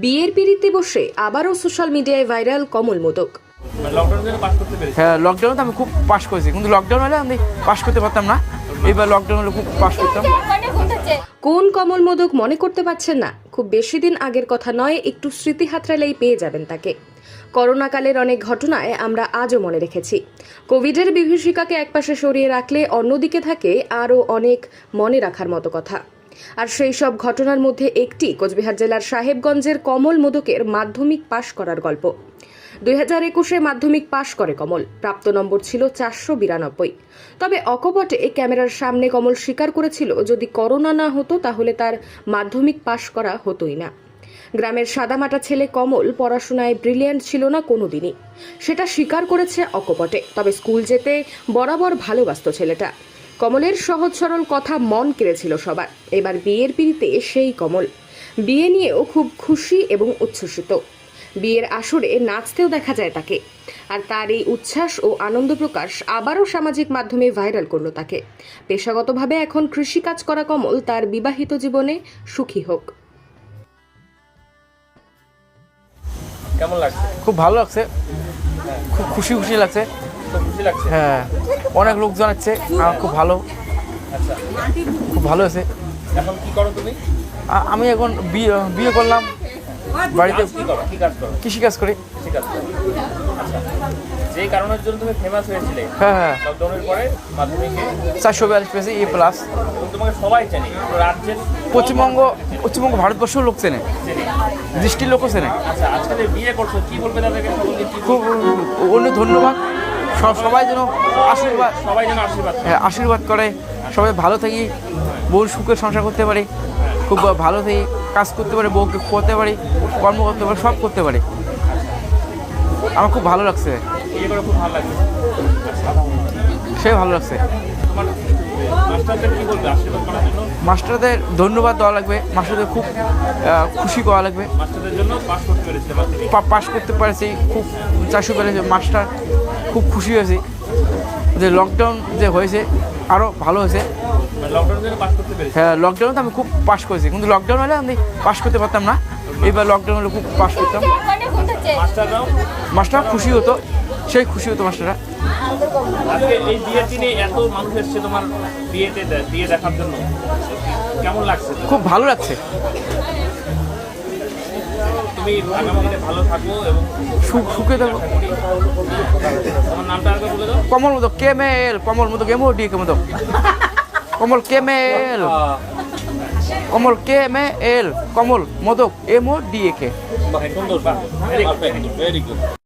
বিয়ের পিড়িতে বসে আবারও সোশ্যাল মিডিয়ায় ভাইরাল কমল মোদক। পেরেছি? হ্যাঁ লকডাউনে তো আমি খুব পাস করেছি। কিন্তু লকডাউন হলে আমি পাস করতে পারতাম না। এবার লকডাউন হলে খুব পাস করতাম। কোন কমল মোদক মনে করতে পারছেন না? খুব বেশি দিন আগের কথা নয় একটু স্মৃতি হাতড়ালেই পেয়ে যাবেন তাকে। করোনাকালের অনেক ঘটনায় আমরা আজও মনে রেখেছি। কোভিডের বিভীষিকাকে একপাশে সরিয়ে রাখলে অন্যদিকে থাকে আরও অনেক মনে রাখার মতো কথা। আর সেই সব ঘটনার মধ্যে একটি কোচবিহার জেলার সাহেবগঞ্জের কমল মোদকের মাধ্যমিক পাশ করার গল্প। দুই হাজার একুশে মাধ্যমিক পাশ করে কমল। প্রাপ্ত নম্বর ছিল চারশো বিরানব্বই। তবে অকপটে ক্যামেরার সামনে কমল স্বীকার করেছিল, যদি করোনা না হতো তাহলে তার মাধ্যমিক পাশ করা হতোই না। গ্রামের সাদামাটা ছেলে কমল পড়াশোনায় ব্রিলিয়ান্ট ছিল না কোনোদিনই। সেটা স্বীকার করেছে অকপটে। তবে স্কুল যেতে বরাবর ভালোবাসত ছেলেটা। কমলের সহজ সরল কথা মন কেড়েছিল সবার। এবার বিয়ের পিড়িতে সেই কমল। বিয়ে নিয়েও খুব খুশি এবং উচ্ছ্বসিত। বিয়ের আসরে নাচতেও দেখা যায় তাকে। আর তার এই উচ্ছ্বাস ও আনন্দ প্রকাশ আবারও সামাজিক মাধ্যমে ভাইরাল করল তাকে। পেশাগতভাবে এখন কৃষিকাজ করা কমল তার বিবাহিত জীবনে সুখী হোক। কেমন লাগছে? খুব ভালো লাগছে। খুব খুশি খুশি লাগছে। তো খুশি লাগছে। হ্যাঁ। অনেক লোকজন আছে আমার খুব ভালো। খুব ভালো হয়েছে এখন কি করো তুমি? আমি এখন বিয়ে বিয়ে করলাম। বাড়িতে কৃষিকাজ করি? আচ্ছা। যে কারণের জন্য তুমি ফেমাস হয়েছিলে হ্যাঁ হ্যাঁ। লকডাউনের পরে মাধ্যমিকে? চারশো বিয়াল্লিশ পেয়েছি এ প্লাস তোমাকে সবাই চেনে রাজ্যের পশ্চিমবঙ্গ পশ্চিমবঙ্গ লোক চেনে। দৃষ্টির লোকও চেনে। আচ্ছা আজকে বিয়ে করছ কি বলবে তাদেরকে? খুব অনেক ধন্যবাদ। সব সবাই যেন আশীর্বাদ সবাই যেন আশীর্বাদ হ্যাঁ, আশীর্বাদ করে। সবাই ভালো থাকি বউর সুখে সংসার করতে পারি খুব ভালো থাকি কাজ করতে পারে বউকে করতে পারি কর্ম করতে পারি সব করতে পারি। আমার খুব ভালো লাগছে। খুব ভালো লাগছে। সে ভালো লাগছে। মাস্টারদের ধন্যবাদ দেওয়া লাগবে। মাস্টারদের খুব খুশি করা লাগবে। পাশ করতে পারছি খুব চারশো পেরেছে। মাস্টার খুব খুশি হয়েছি। যে লকডাউন যে হয়েছে আরও ভালো হয়েছে। হ্যাঁ লকডাউনে তো আমি খুব পাস করেছি। কিন্তু লকডাউন হলে আমি পাস করতে পারতাম না। এবার লকডাউন হলে খুব পাস করতাম। মাস্টার খুশি হতো। সেই খুশি হতো মাস্টাররা। এই বিয়ের দিনে এত মানুষ এসছে তোমার বিয়েতে বিয়ে দেখার জন্য। কেমন লাগছে? খুব ভালো লাগছে। তুমি আগামী দিনে ভালো থাকো এবং সুখ থাকো। তোমার নামটা আরেকবার বলে দাও। কমল মতো কেমেল কমল মতো কেমো ডি কেমো কমল কেমেল কমল কে মে এল কমল মদক এমও ডি এ কে। সুন্দর বাহ। Very good very good very good